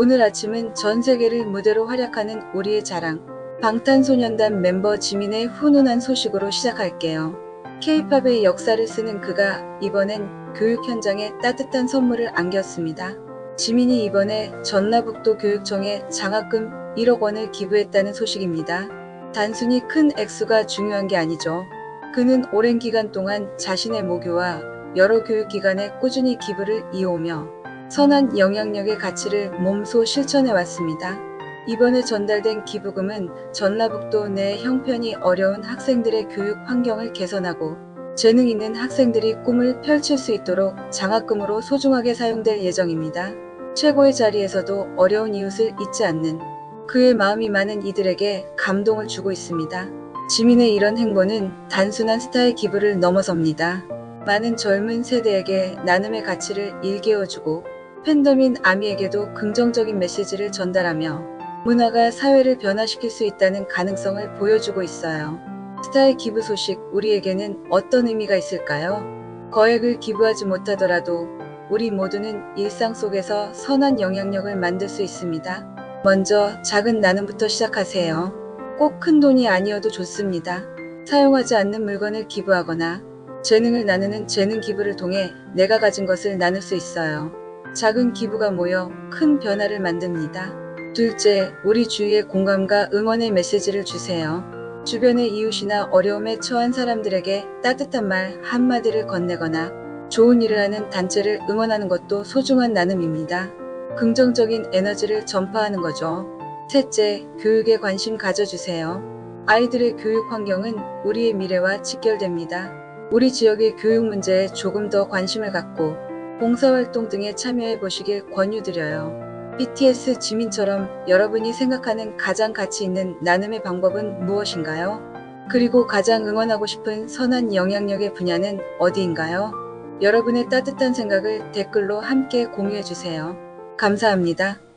오늘 아침은 전 세계를 무대로 활약하는 우리의 자랑. 방탄소년단 멤버 지민의 훈훈한 소식으로 시작할게요. K-팝의 역사를 쓰는 그가 이번엔 교육 현장에 따뜻한 선물을 안겼습니다. 지민이 이번에 전라북도 교육청에 장학금 1억 원을 기부했다는 소식입니다. 단순히 큰 액수가 중요한 게 아니죠. 그는 오랜 기간 동안 자신의 모교와 여러 교육기관에 꾸준히 기부를 이어오며 선한 영향력의 가치를 몸소 실천해 왔습니다. 이번에 전달된 기부금은 전라북도 내 형편이 어려운 학생들의 교육 환경을 개선하고 재능 있는 학생들이 꿈을 펼칠 수 있도록 장학금으로 소중하게 사용될 예정입니다. 최고의 자리에서도 어려운 이웃을 잊지 않는 그의 마음이 많은 이들에게 감동을 주고 있습니다. 지민의 이런 행보는 단순한 스타의 기부를 넘어섭니다. 많은 젊은 세대에게 나눔의 가치를 일깨워주고 팬덤인 아미에게도 긍정적인 메시지를 전달하며 문화가 사회를 변화시킬 수 있다는 가능성을 보여주고 있어요. 스타의 기부 소식 우리에게는 어떤 의미가 있을까요? 거액을 기부하지 못하더라도 우리 모두는 일상 속에서 선한 영향력을 만들 수 있습니다. 먼저 작은 나눔부터 시작하세요. 꼭 큰 돈이 아니어도 좋습니다. 사용하지 않는 물건을 기부하거나 재능을 나누는 재능 기부를 통해 내가 가진 것을 나눌 수 있어요. 작은 기부가 모여 큰 변화를 만듭니다. 둘째, 우리 주위에 공감과 응원의 메시지를 주세요. 주변의 이웃이나 어려움에 처한 사람들에게 따뜻한 말 한마디를 건네거나 좋은 일을 하는 단체를 응원하는 것도 소중한 나눔입니다. 긍정적인 에너지를 전파하는 거죠. 셋째, 교육에 관심 가져주세요. 아이들의 교육 환경은 우리의 미래와 직결됩니다. 우리 지역의 교육 문제에 조금 더 관심을 갖고 봉사활동 등에 참여해 보시길 권유드려요. BTS 지민처럼 여러분이 생각하는 가장 가치 있는 나눔의 방법은 무엇인가요? 그리고 가장 응원하고 싶은 선한 영향력의 분야는 어디인가요? 여러분의 따뜻한 생각을 댓글로 함께 공유해 주세요. 감사합니다.